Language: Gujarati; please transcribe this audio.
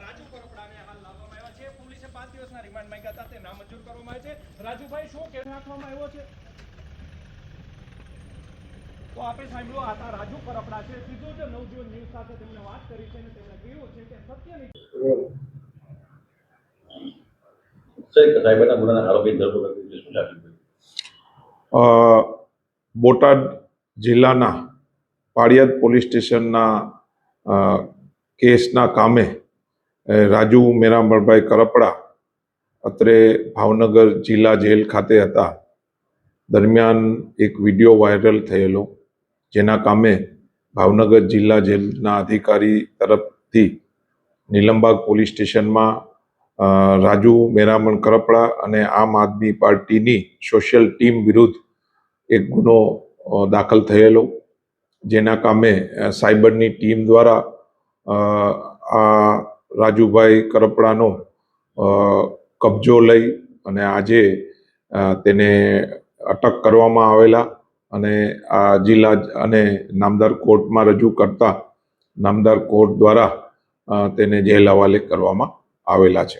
હાલ લાવવામાં આવ્યા છે. પોલીસે પાંચ દિવસના રિમાન્ડ માંગ્યા હતા. તે નામંજૂર કરવામાં આવે છે. રાજુભાઈ શું કેસ રાખવામાં આવ્યો છે? તો આપણે સાંભળ્યો હતા રાજુ કરપડા છે. સીધો જ નવજીવન ન્યૂઝ સાથે તેમણે વાત કરી છે અને તેમણે કહ્યું છે કે સત્યની સાયબરના ગુનાના આરોપી ધરપકડ કરી શું લાગ્યું અ, બોટાદ જિલ્લાના પાળિયાદ પોલીસ સ્ટેશનના કેસના કામે રાજુ મેરામણભાઈ કરપડા અત્રે ભાવનગર જિલ્લા જેલ ખાતે હતા. દરમિયાન એક વીડિયો વાયરલ થયેલો, જેના કામે ભાવનગર જિલ્લા જેલના અધિકારી તરફથી નીલમબાગ પોલીસ સ્ટેશનમાં રાજુ મેરામણ કરપડા અને આમ આદમી પાર્ટીની સોશિયલ ટીમ વિરુદ્ધ એક ગુનો દાખલ થયેલો, જેના કામે સાયબરની ટીમ દ્વારા આ રાજુભાઈ કરપડાનો કબજો લઈ અને આજે તેને અટક કરવામાં આવેલા અને આ જિલ્લા અને નામદાર કોર્ટમાં રજૂ કરતા નામદાર કોર્ટ દ્વારા તેને જેલ હવાલે કરવામાં આવેલા છે.